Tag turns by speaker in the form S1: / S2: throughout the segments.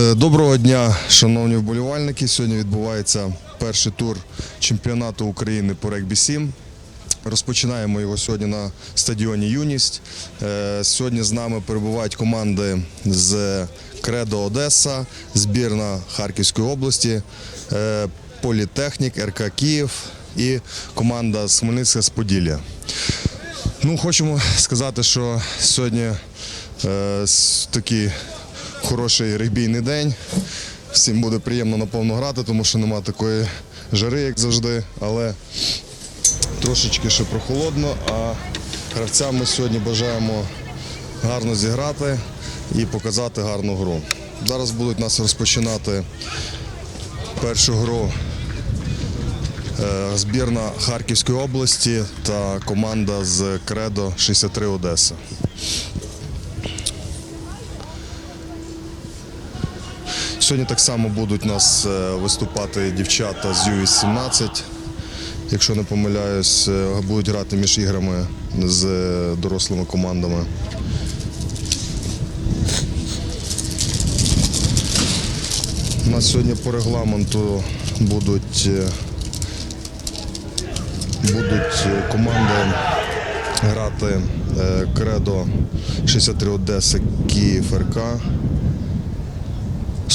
S1: Е, Доброго дня, шановні вболівальники. Сьогодні відбувається перший тур чемпіонату України по регбі 7. Розпочинаємо його сьогодні на стадіоні Юність. Е, Сьогодні з нами перебувають команди з Кредо Одеса, збірна Харківської області, е, Політехнік, РК Київ і команда з Хмельницька з Поділля. Ну, хочемо сказати, що сьогодні е, такий хороший регбійний день. Всім буде приємно наповно грати, тому що нема такої жари, як завжди, але трошечки ще прохолодно. А гравцям ми сьогодні бажаємо гарно зіграти і показати гарну гру. Зараз будуть нас розпочинати першу гру е, збірна Харківської області та команда з Кредо 63 Одеса. Сьогодні так само будуть у нас е, виступати дівчата з Ю-18. Якщо не помиляюсь, е, будуть грати між іграми з е, дорослими командами. У нас сьогодні по регламенту будуть, будуть команди грати Кредо 63 Одеса, Київ РК.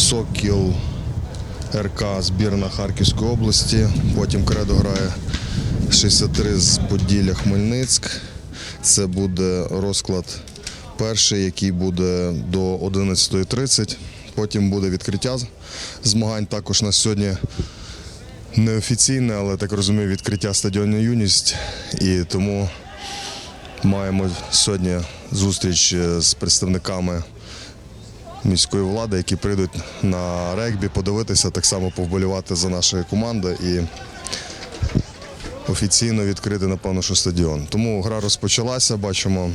S1: Сокіл РК збірна Харківської області. Потім Кредо грає 63 з Поділля Хмельницьк. Це буде розклад перший, який буде до 11.30. Потім буде відкриття змагань. Також на сьогодні неофіційне, але так розумію, відкриття стадіону Юність. І тому маємо сьогодні зустріч е, з представниками міської влади, які прийдуть на регбі, подивитися, так само повболівати за наші команди і офіційно відкрити, напевно, що стадіон. Тому гра розпочалася, бачимо.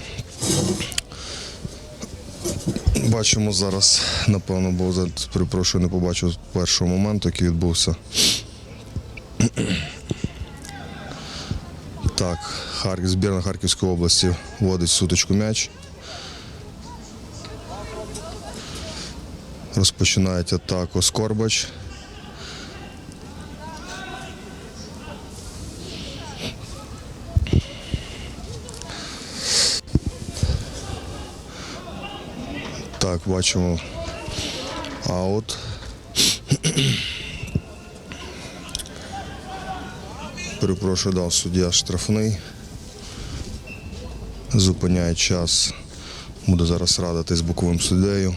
S1: Бачимо зараз, напевно, бо перепрошую, не побачив першого моменту, який відбувся. Так, збірна Харківської області вводить в сутичку м'яч. Розпочинають атаку Скорбач. Так, бачимо аут. Перепрошую, дав суддя штрафний. Зупиняє час. Буде зараз радитись з боковим суддею.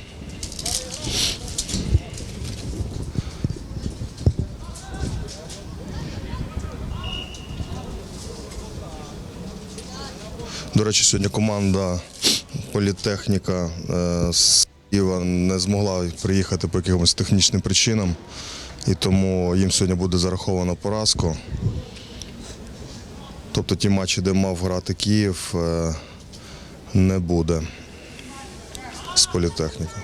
S1: До речі, сьогодні команда політехніка е, з Києва не змогла приїхати по якимось технічним причинам, і тому їм сьогодні буде зараховано поразку. Тобто ті матчі, де мав грати Київ, е, не буде з політехніка.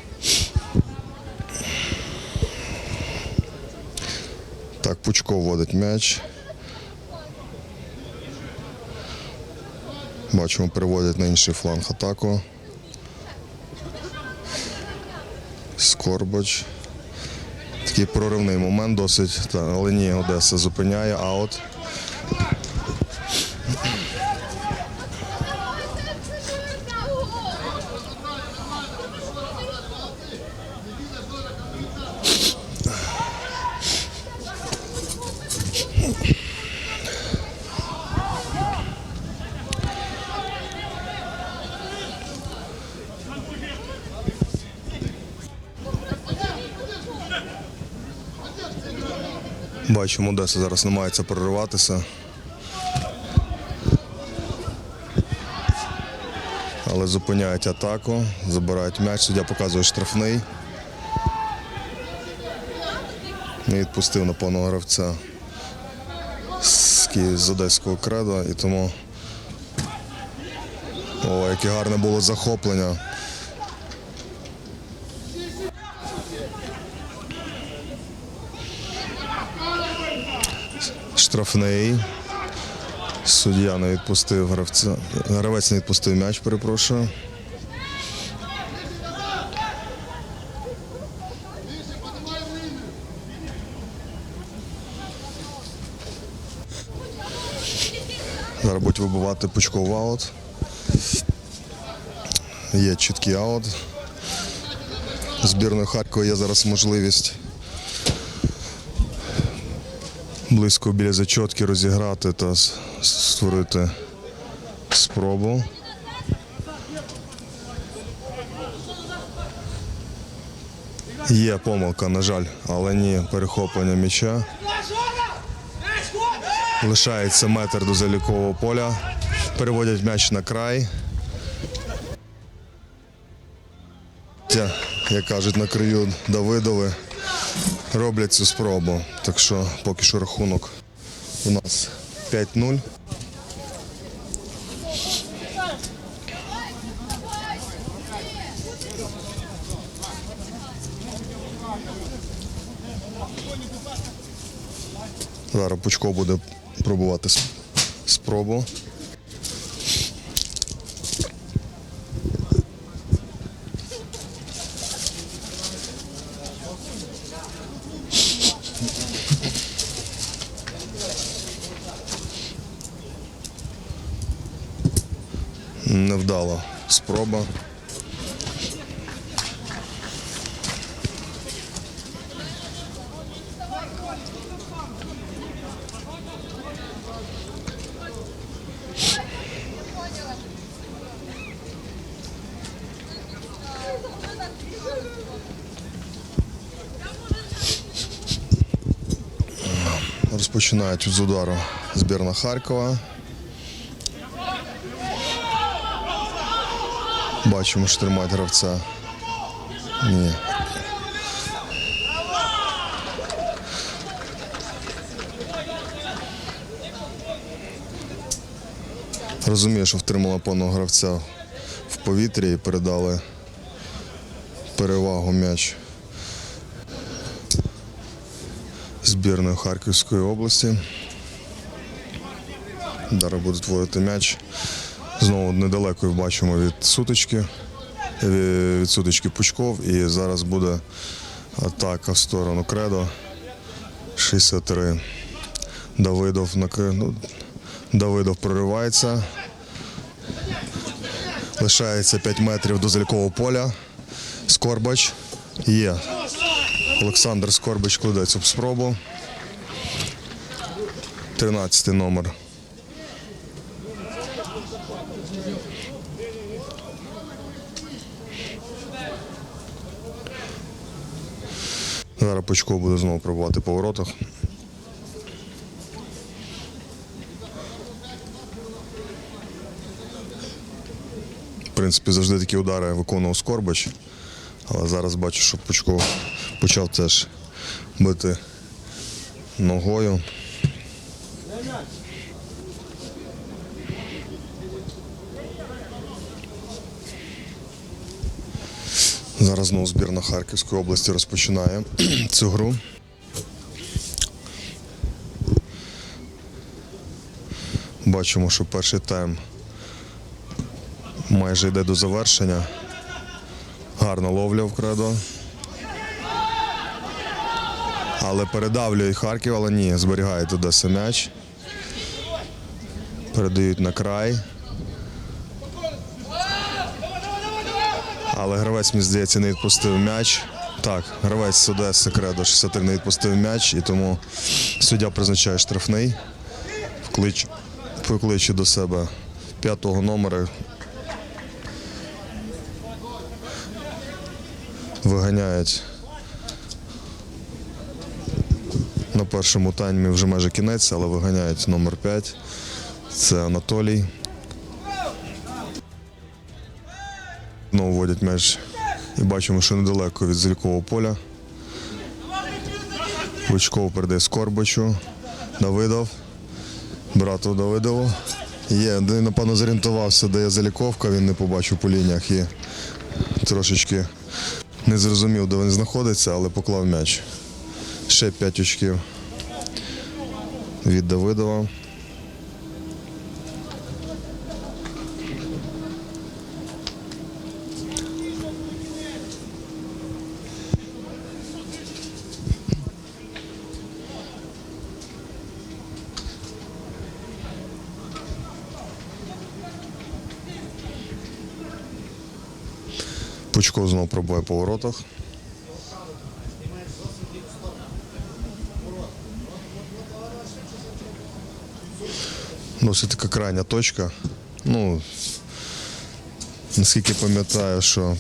S1: Так, Пучко вводить м'яч. Бачимо, переводять на інший фланг атаку. Скорбач. Такий проривний момент досить. Але ні, Одеса зупиняє аут. Бачимо, Одеса зараз намагається прориватися. Але зупиняють атаку, забирають м'яч, суддя показує штрафний. Не відпустив на повного гравця з одеського кредо і тому. О, яке гарне було захоплення. штрафний. Суддя не відпустив гравця. Гравець не відпустив м'яч, перепрошую. Зараз будуть вибивати пучков аут. Є чіткий аут. Збірною Харкова є зараз можливість близько біля зачотки розіграти та створити спробу. Є помилка, на жаль, але ні перехоплення м'яча. Лишається метр до залікового поля. Переводять м'яч на край. Як кажуть, на краю Давидови роблять цю спробу. Так що поки що рахунок у нас 5-0. Зараз Пучко буде пробувати спробу. Невдала спроба. Розпочинають з удару збірна Харкова. Бачимо, що тримають гравця. Ні. Розумію, що втримала повного гравця в повітрі і передали перевагу м'яч збірної Харківської області. Зараз будуть водити м'яч. Знову недалеко бачимо від сутички, від сутички Пучков. І зараз буде атака в сторону Кредо. 63. Давидов накри... ну, Давидов проривається. Лишається 5 метрів до залікового поля. Скорбач є. Олександр Скорбач кладе цю спробу. 13 номер. Зараз Пучко буде знову пробувати по воротах. В принципі, завжди такі удари виконував Скорбач. Але зараз бачу, що Пучко почав теж бити ногою. Зараз знову збірна Харківської області розпочинає цю гру. Бачимо, що перший тайм майже йде до завершення. Гарна ловля в кредо. Але передавлює Харків, але ні, зберігає туди м'яч. Передають на край. Але гравець, мені здається, не відпустив м'яч. Так, гравець Одеси Кредо 63 не відпустив м'яч, і тому суддя призначає штрафний. Вклич, покличе до себе п'ятого номера. Виганяють на першому таймі вже майже кінець, але виганяють номер 5. Це Анатолій. Знову вводять м'яч і бачимо, що недалеко від зількового поля. Пучков передає Скорбачу. Давидов. Брату Давидову. Є, він, напевно, зорієнтувався, де є заліковка, він не побачив по лініях і трошечки не зрозумів, де він знаходиться, але поклав м'яч. Ще 5 очків від Давидова. Пучков знову пробує по воротах. Досить така крайня точка. Ну, наскільки пам'ятаю, що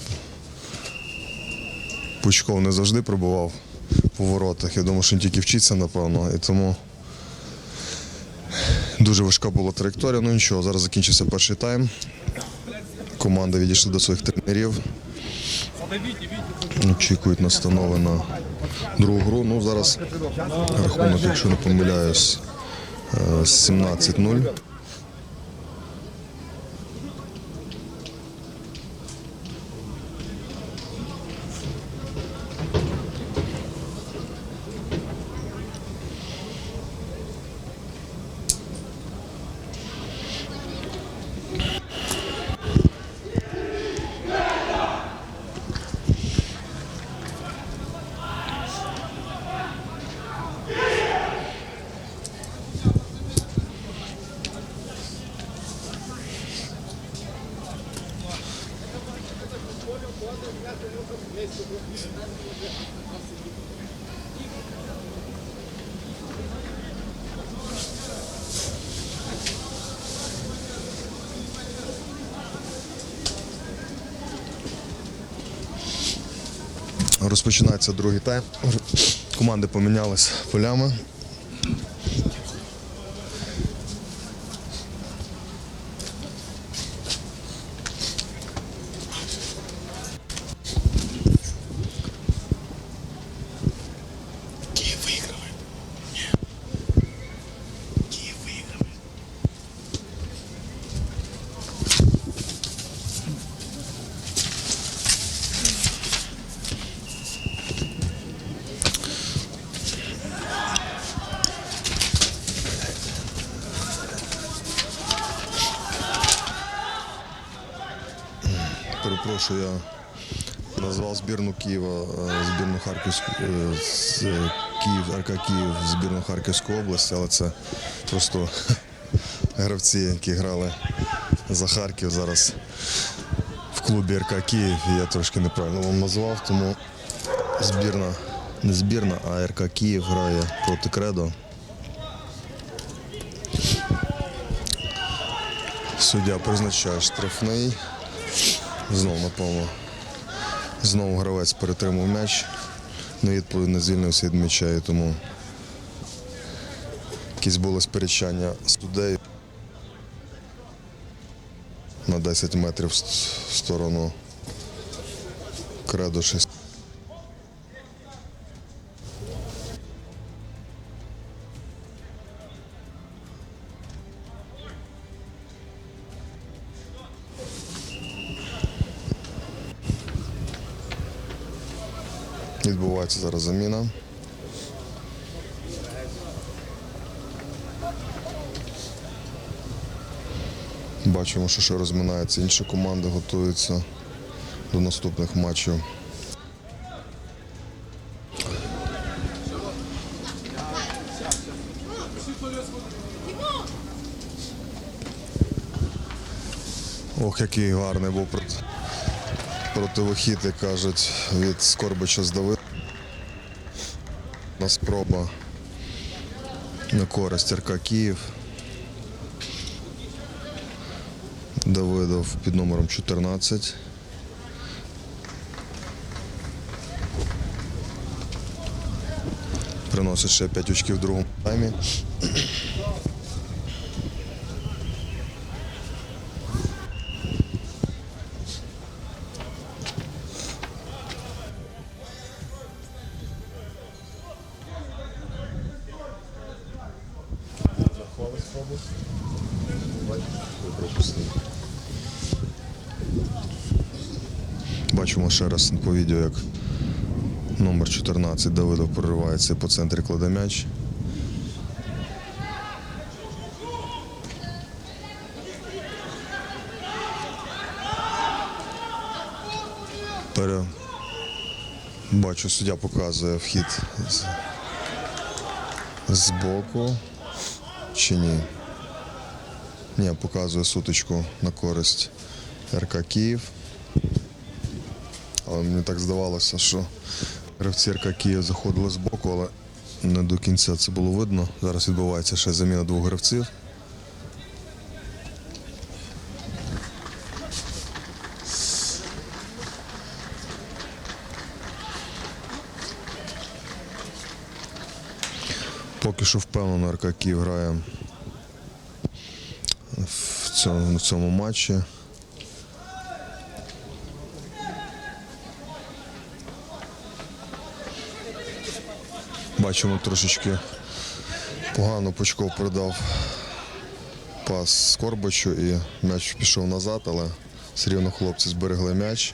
S1: Пучков не завжди пробував по воротах. Я думаю, що він тільки вчиться, напевно. І тому дуже важка була траєкторія. Ну нічого, зараз закінчився перший тайм. Команда відійшла до своїх тренерів. Очікують настанови на другу гру. Ну, зараз рахунок, якщо не помиляюсь, е, 17-0. Розпочинається другий тайм. Команди помінялись полями. Перепрошую, я назвав збірну Києва, е, збірну Харківську е, Київ, РК Київ, збірну Харківської області, але це просто гравці, які грали за Харків зараз в клубі РК Київ. Я трошки неправильно вам назвав, тому збірна, не збірна, а РК Київ грає проти Кредо. Суддя призначає штрафний. Знову, напевно, знову гравець перетримав м'яч. Невідповідно звільнився від м'яча, і тому якісь було сперечання судей. на 10 метрів в сторону кредо 6. Відбувається зараз заміна. Бачимо, що ще розминається інші команди, готуються до наступних матчів. Ох, який гарний був проти- противохід, як кажуть, від Скорбича з Давид. На спроба на користь РК Київ. Давидов під номером 14. Приносить ще 5 очків в другому таймі. Ще раз по відео, як номер 14 Давидов проривається по центрі кладе м'яч. Пере... Бачу, суддя показує вхід з... з боку чи ні. Ні, показує сутичку на користь РК Київ. Але мені так здавалося, що гравці РК Київ заходили з боку, але не до кінця це було видно. Зараз відбувається ще заміна двох гравців. Поки що впевнено РК Київ грає в цьому, в цьому матчі. Бачимо трошечки погано Пучков передав пас Скорбачу і м'яч пішов назад, але все рівно хлопці зберегли м'яч.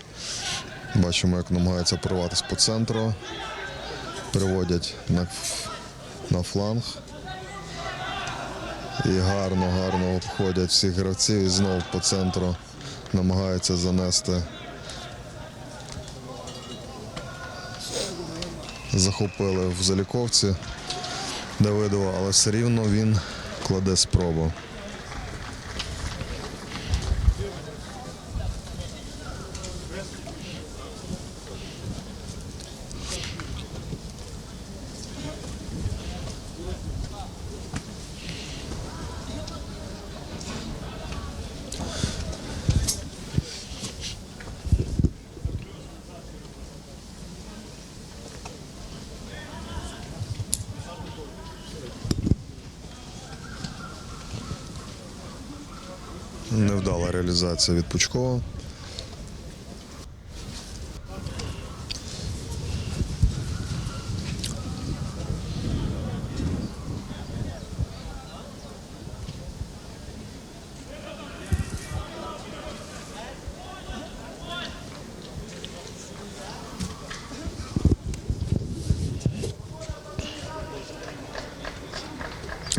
S1: Бачимо, як намагаються порватися по центру. Переводять на, на фланг. І гарно, гарно обходять всіх гравців і знов по центру намагаються занести. Захопили в заліковці Давидова, але все рівно він кладе спробу. Реалізація від Пучкова.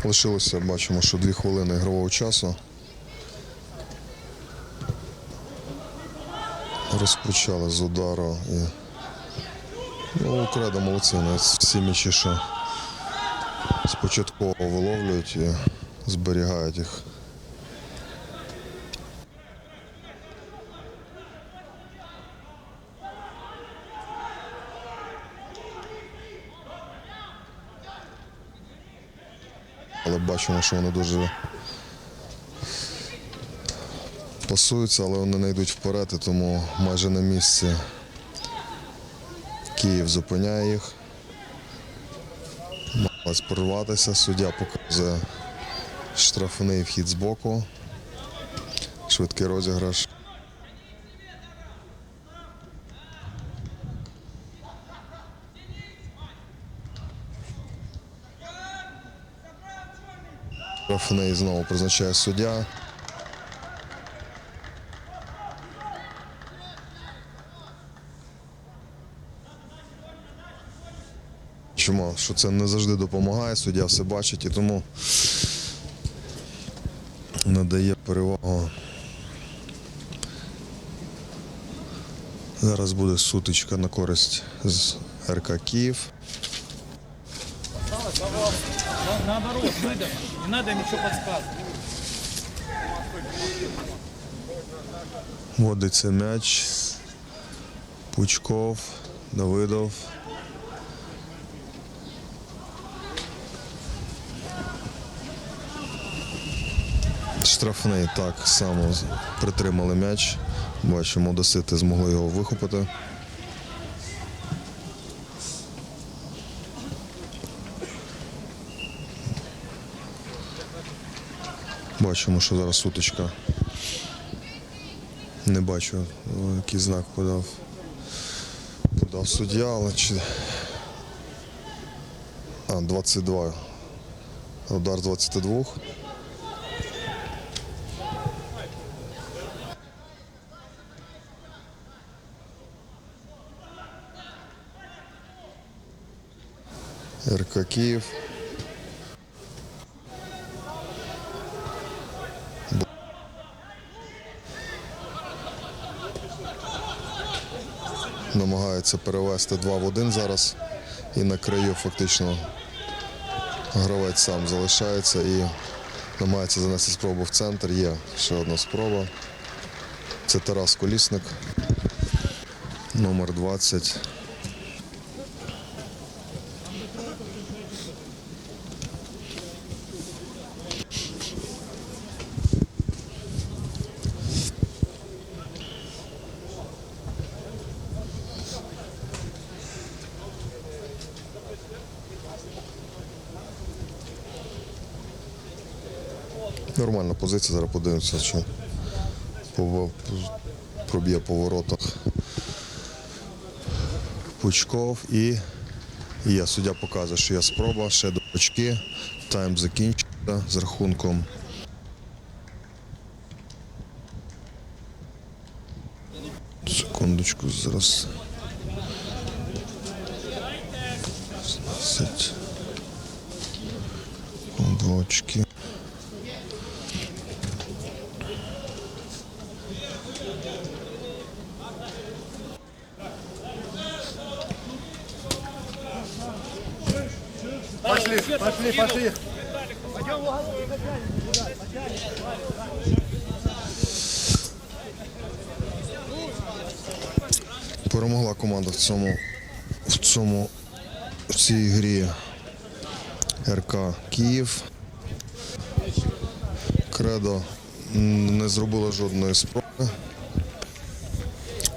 S1: Лишилося, бачимо, що дві хвилини ігрового часу. Розпочали з удару і ну, кредо молодці, всі м'ячі, що спочатку виловлюють і зберігають їх. Але бачимо, що вони дуже пасуються, але вони не йдуть вперед, і тому майже на місці Київ зупиняє їх. Малась порватися. Суддя показує штрафний вхід з боку. Швидкий розіграш. Штрафний знову призначає суддя. Чому? Що це не завжди допомагає, суддя все бачить і тому надає перевагу. Зараз буде сутичка на користь з РК Київ.
S2: Наоборот, выдох. Не надо ничего подсказывать.
S1: Водиться м'яч. Пучков, Давидов. Штрафний так само притримали м'яч. Бачимо, досити змогли його вихопити. Бачимо, що зараз сутичка. Не бачу, який знак подав. Подав суддя, але чи. А, 22. Удар 22. РК Київ. намагається перевести 2 в 1 зараз. І на краю фактично гравець сам залишається і намагається занести спробу в центр. Є ще одна спроба. Це Тарас Колісник. Номер 20. Нормальна позиція, зараз подивимося, що проб'є по воротах Пучков і є. Суддя показує, що є спроба, ще до очки. Тайм закінчиться з рахунком. Секундочку, зараз. 16. Два очки.
S3: Пошли, пошли.
S1: Перемогла команда в цьому в цьому в цій грі РК Київ. Кредо не зробила жодної спроби.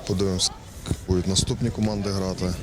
S1: Подивимося, як будуть наступні команди грати.